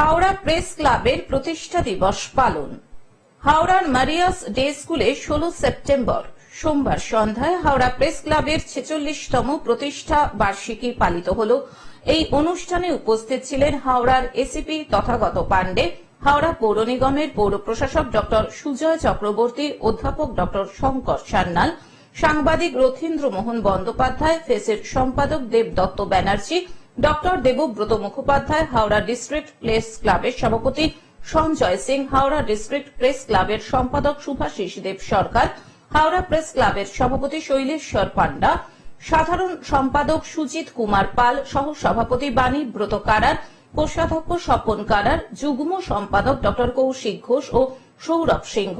Howrah press ক্লাবের প্রতিষ্ঠা দিবস পালন। হাওড়ার মারিয়াস ডে স্কুলে ষোলো সেপ্টেম্বর, সোমবার সন্ধ্যায় হাওড়া প্রেস ক্লাবের ছেচল্লিশতম প্রতিষ্ঠা বার্ষিকী পালিত হল। এই অনুষ্ঠানে উপস্থিত ছিলেন হাওড়ার এসিপি তথাগত পাণ্ডে, হাওড়া পৌর নিগমের পৌর প্রশাসক ডক্টর সুজয় চক্রবর্তী, অধ্যাপক ডক্টর শঙ্কর সান্যাল, সাংবাদিক রথীন্দ্র মোহন বন্দ্যোপাধ্যায়, ফেসের সম্পাদক Debdatta Banerjee doctor Debabrata Mukhopadhyay Howrah district press ক্লাবের সভাপতি সঞ্জয় সিং, হাওড়া ডিস্ট্রিক্ট প্রেস ক্লাবের সম্পাদক সুভাষিস দেব সরকার, হাওড়া প্রেস ক্লাবের সভাপতি শৈলেশ্বর পান্ডা সাধারণ সম্পাদক সুজিত কুমার পাল, সহ সভাপতি বাণী ব্রত কারার, কোষাধ্যক্ষ স্বপন কারার, যুগ্ম সম্পাদক ডক্টর কৌশিক ঘোষ ও সৌরভ সিংহ,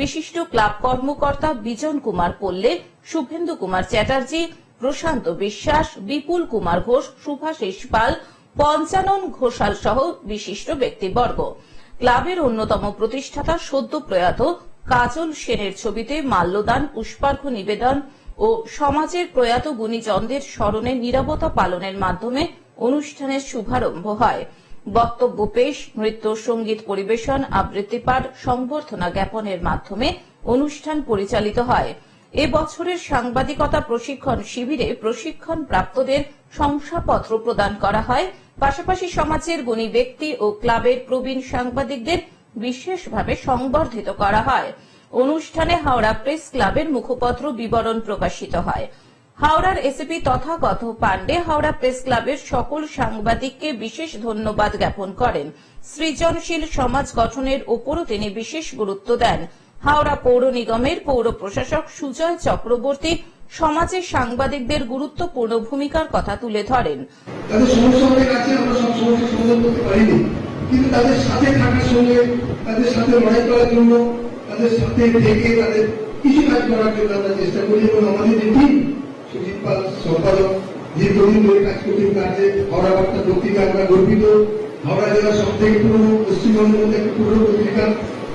বিশিষ্ট ক্লাব কর্মকর্তা বিজন কুমার পল্লে, শুভেন্দু কুমার চ্যাটার্জি প্রশান্ত বিশ্বাস, বিপুল কুমার ঘোষ সুভাষিস পাল, পঞ্চানন ঘোষাল সহ বিশিষ্ট ব্যক্তিবর্গ। ক্লাবের অন্যতম প্রতিষ্ঠাতা সদ্য প্রয়াত কাজল সেনের ছবিতে মাল্যদান, পুষ্পার্ঘ নিবেদন ও সমাজের প্রয়াত গুণীজনদের স্মরণে নিরবতা পালনের মাধ্যমে অনুষ্ঠানের শুভারম্ভ হয়। বক্তব্য পেশ, নৃত্য, সংগীত পরিবেশন আবৃত্তি পাঠ সংবর্ধনা জ্ঞাপনের মাধ্যমে অনুষ্ঠান পরিচালিত হয়। এ বছরের সাংবাদিকতা প্রশিক্ষণ শিবিরে প্রশিক্ষণ প্রাপ্তদের শংসাপত্র প্রদান করা হয়। পাশাপাশি সমাজের গুণী ব্যক্তি ও ক্লাবের প্রবীণ সাংবাদিকদের বিশেষভাবে সংবর্ধিত করা হয়। অনুষ্ঠানে হাওড়া প্রেস ক্লাবের মুখপত্র বিবরণ প্রকাশিত হয়। হাওড়ার এসিপি তথাগত পাণ্ডে হাওড়া প্রেস ক্লাবের সকল সাংবাদিককে বিশেষ ধন্যবাদ জ্ঞাপন করেন। সৃজনশীল সমাজ গঠনের উপরও তিনি বিশেষ গুরুত্ব দেন। হাওড়া পৌর নিগমের পৌর প্রশাসক সুজয় চক্রবর্তী সমাজের সাংবাদিকদের গুরুত্বপূর্ণ ভূমিকার কথা তুলে ধরেন। তাদের সমস্যা আমরা সব সমস্যার সমাধান করতে পারিনি। কিন্তু তাদের সাথে থাকার সঙ্গে, তাদের সাথে লড়াই করার জন্য, তাদের সাথে থেকে তাদের কিছু কাজ করার জন্য আমরা চেষ্টা করি এবং আমাদের যে টিম সুজিত পাল সম্পাদক ধরে কাজ করছেন হাওড়া বার্তা পত্রিকা আমরা গর্বিত সব থেকে পুরনো পশ্চিমবঙ্গের মধ্যে একটা পুরনো পত্রিকা